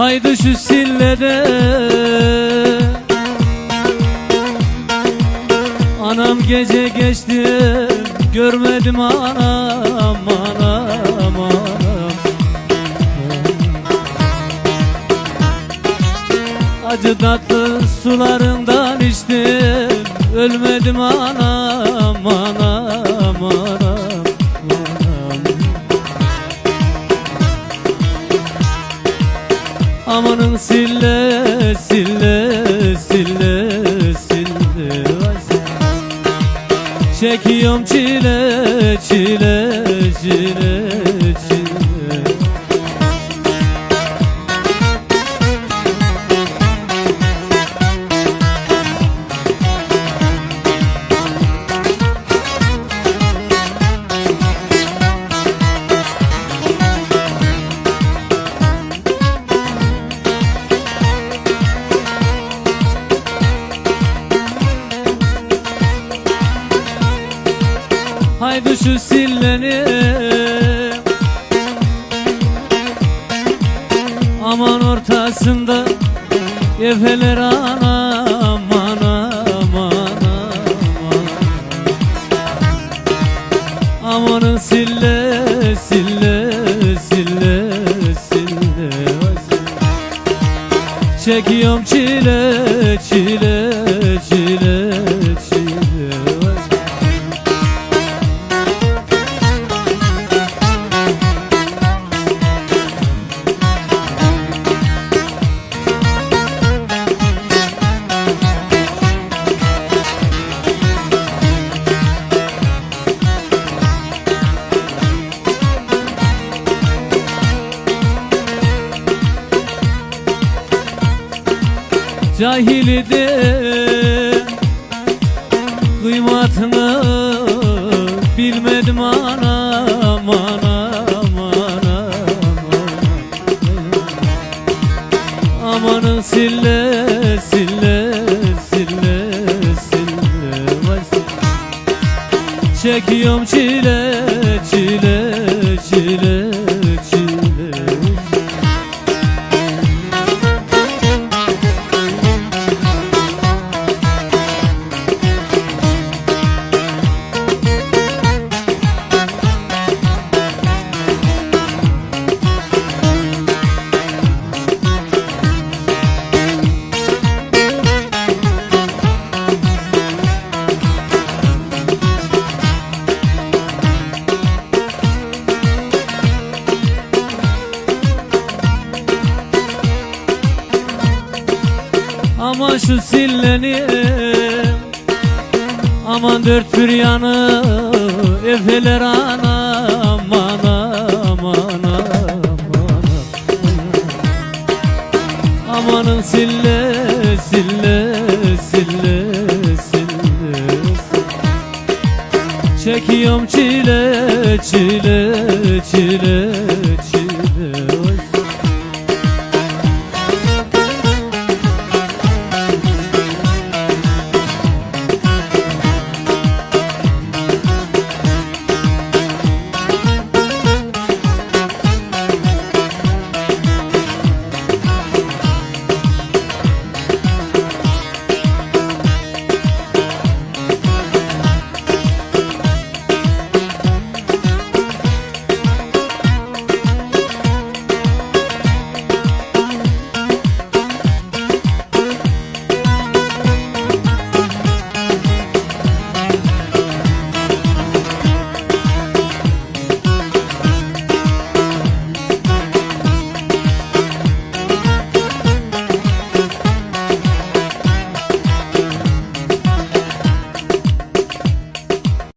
Haydi şu sillede. Anam gece geçti Görmedim anam anam anam. Acı tatlı sularından içtim Ölmedim anam anam sille sille sille sille. Çekiyorum çile çile çile Haydi şu silleni Aman ortasında Efeler anam anam anam Amanın sille sille sille sille sen. Çekiyorum Cahili de kıymatını bilmedim anam anam anam Amanın sille sille sille sille. Çekiyorum çile Ama şu silleni Aman dört bir yanı Efeler ana aman aman aman Amanın sille sille sille sille. Çekiyorum çile çile.